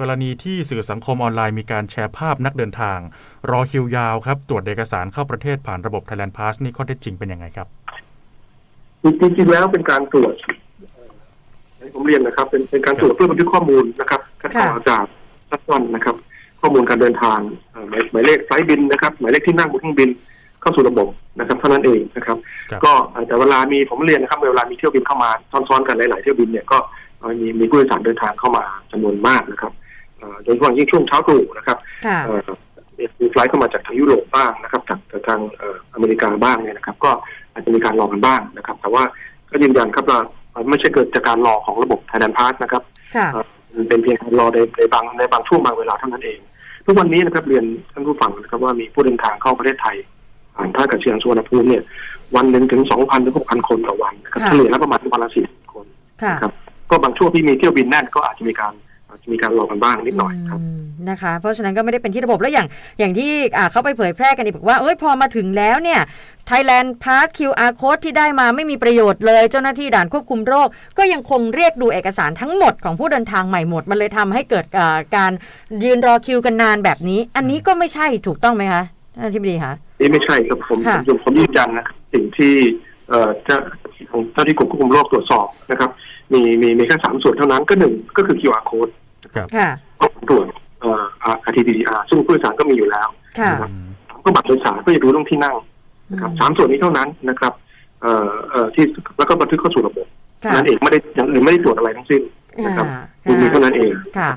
กรณีที่สื่อสังคมออนไลน์มีการแชร์ภาพนักเดินทาง รอคิวยาวครับ ตรวจเอกสารเข้าประเทศผ่านระบบ Thailand Pass นี่ข้อเท็จจริงเป็นยังไงครับ จริงๆแล้วเป็นการตรวจเอ่อผมเรียนนะครับ เป็นเป็นการตรวจเพื่อบันทึกข้อมูลนะครับคัดกรองค่ะอากาศทัดวันนะครับ ข้อมูลการเดินทางเอ่อหมายหมายเลขไฟล์บินนะครับหมายเลขที่นั่งบนเครื่องบินเข้าสู่ระบบนะครับเท่านั้นเองนะครับครับก็เอ่อแต่เวลามีผมเรียนนะครับเวลามีเที่ยวบินเข้ามาซ้อนๆกันหลาย ๆ เที่ยวบินเนี่ยก็เอ่อมีมีผู้โดยสารเดินทางเข้ามาจำนวนมากนะครับเอ่อโด ยเฉพาะยิ่งช่วงเช้าตรู่นะครับค่ะเอ่อมีไฟลท์เข้ามาจากทางยุโรปบ้างนะครับจากจากทางเอ่ออเมริกาบ้างเนี่ยนะครับ ก็อาจจะมีการรอกันบ้างนะครับ แต่ว่าก็ยืนยันครับว่าเอ่อไม่ใช่เกิดจากการรอของระบบ Thailand Pass นะครับค่ะเอ่อมันเป็นเพียงการรอในในบางในบางช่วงบางเวลาเท่านั้นเอง ทุกวันนี้นะครับเรียนท่านผู้ฟังนะครับว่ามีผู้เดินทางเข้าประเทศไทยผ่านท่าอากาศยานสุวรรณภูมิเนี่ย วันหนึ่งถึง2,000ถึง6,000คนต่อวันนะครับค่ะเฉลี่ยแล้วประมาณวันละ40คนค่ะครับก็บางช่วงที่มีเที่ยวบินแน่นก็อาจจะมีการอาจจะ มีการรอกันบ้างนิดหน่อยครับมนะคะ เพราะฉะนั้นก็ไม่ได้เป็นที่ระบบแล้วอย่างอย่างที่อ่าเขาไปเผยแพร่กันอีกบอกว่าเอ้ยพอมาถึงแล้วเนี่ย Thailand Pass QR Code ที่ได้มาไม่มีประโยชน์เลย เจ้าหน้าที่ด่านควบคุมโรค ก็ยังคงเรียกดูเอกสารทั้งหมดของผู้เดินทางใหม่หมด มันเลยทำให้เกิดอ่าการยืนรอคิวกันนานแบบนี้ อันนี้ก็ไม่ใช่ถูกต้องไหมคะท่านอธิบดีคะนี่ไม่ใช่ครับผมค่ะผมผมยืนยันนะครับสิ่งที่เอ่อเจ้าของเจ้าที่กรมควบคุมโรคตรวจสอบนะครับ มีมีมีแค่สามส่วนเท่านั้นก็หนึ่งก็คือ QR code ค่ะ ก็ตรวจเอ่อ RT-PCR ซึ่งผู้โดยสารก็มีอยู่แล้วค่ะ อืมสามก็บัตรโดยสารก็จะดูเรื่องที่นั่งนะครับอืมสามส่วนนี้เท่านั้นนะครับเอ่อเอ่อที่แล้วก็บันทึกเข้าสู่ระบบค่ะนั่นเองไม่ได้อย่างอื่นไม่ได้ตรวจอะไรทั้งสิ้น นะครับ อ่ามีเท่านั้นเอง ค่ะ